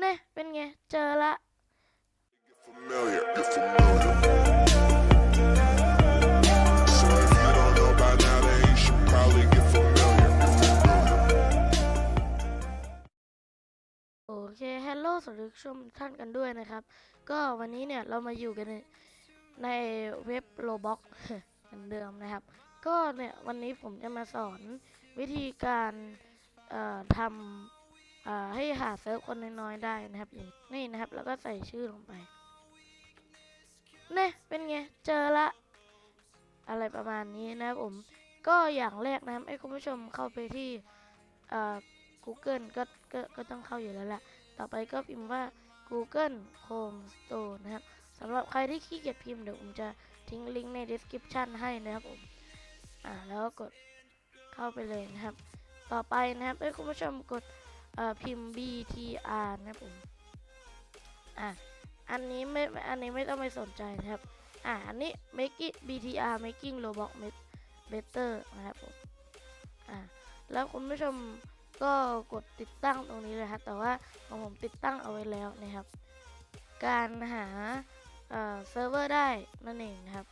เน่เป็นไง เจอละ familiar. Get familiar. So if you don't know by now, then you should probably get familiar. โอเคฮัลโหลสวัสดีชมทุกท่านกันด้วยนะครับ ก็วันนี้เนี่ยเรามาอยู่กันในในเว็บโลบ็อกเหมือนเดิมนะครับ ก็เนี่ยวันนี้ผมจะมาสอนวิธีการทำ ให้หาเซิร์ฟคนน้อยๆได้นะครับอย่างนี่นะครับ แล้วก็ใส่ชื่อลงไปเนี่ยเป็นไง เจอละ อะไรประมาณนี้นะครับผม ก็อย่างแรกนะครับให้คุณผู้ชมเข้าไปที่เอ่อ Google ก็ก็ก็ต้องเข้าอยู่แล้วแหละต่อไปก็พิมพ์ว่า Google Home Store นะครับสำหรับใครที่ขี้เกียจพิมพ์เดี๋ยวผมจะทิ้งลิงก์ใน description ให้นะครับผมอ่าแล้วก็กดเข้าไปเลยนะครับ ต่อไปนะครับให้คุณผู้ชมกด เอ่อพิมพ์ BTR นะครับผมอะอันนี้ไม่อันนี้ไม่ต้องไปสนใจนะครับ อะอันนี้ making BTR making Roblox better นะครับผมอะแล้วคุณผู้ชมก็กดติดตั้งตรงนี้เลยครับแต่ว่าของผมติดตั้งเอาไว้แล้วนะครับ การหาเซิร์ฟเวอร์ได้นั่นเองนะครับ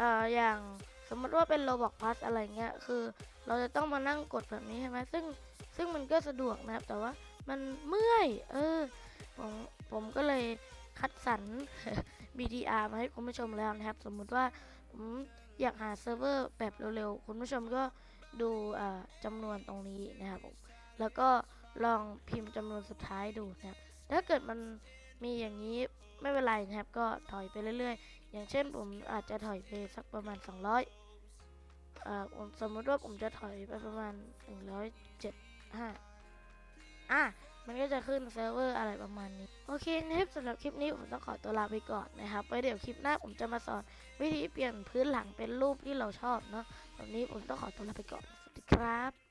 อ่ออย่างสมมติว่าเป็น Roblox Plus อะไรเงี้ยคือ เราจะต้องมานั่งกดแบบนี้ใช่ไหมซึ่งซึ่งมันก็สะดวกนะครับ แต่ว่ามันเมื่อย เออ ผมผมก็เลยคัดสรร BTR มาให้คุณผู้ชมแล้วนะครับ สมมุติว่าผมอยากหาเซิร์ฟเวอร์แบบเร็วๆ คุณผู้ชมก็ดูจำนวนตรงนี้นะครับผมแล้วก็ลองพิมพ์จำนวนสุดท้ายดูนะครับ ถ้าเกิดมันมีอย่างนี้ไม่เป็นไรนะครับ ก็ถอยไปเรื่อยๆ อย่างเช่นผมอาจจะถอยไปสักประมาณ 200 อ่อผมสมมติว่าผมจะถอยไปประมาณ175อะมันก็จะขึ้นเซิร์ฟเวอร์อะไรประมาณนี้ โอเคนะครับสำหรับคลิปนี้ผมต้องขอตัวลาไปก่อนนะครับไว้เดี๋ยวคลิปหน้าผมจะมาสอน วิธีเปลี่ยนพื้นหลังเป็นรูปที่เราชอบเนาะแบบนี้ผมต้องขอตัวลาไปก่อน สวัสดีครับ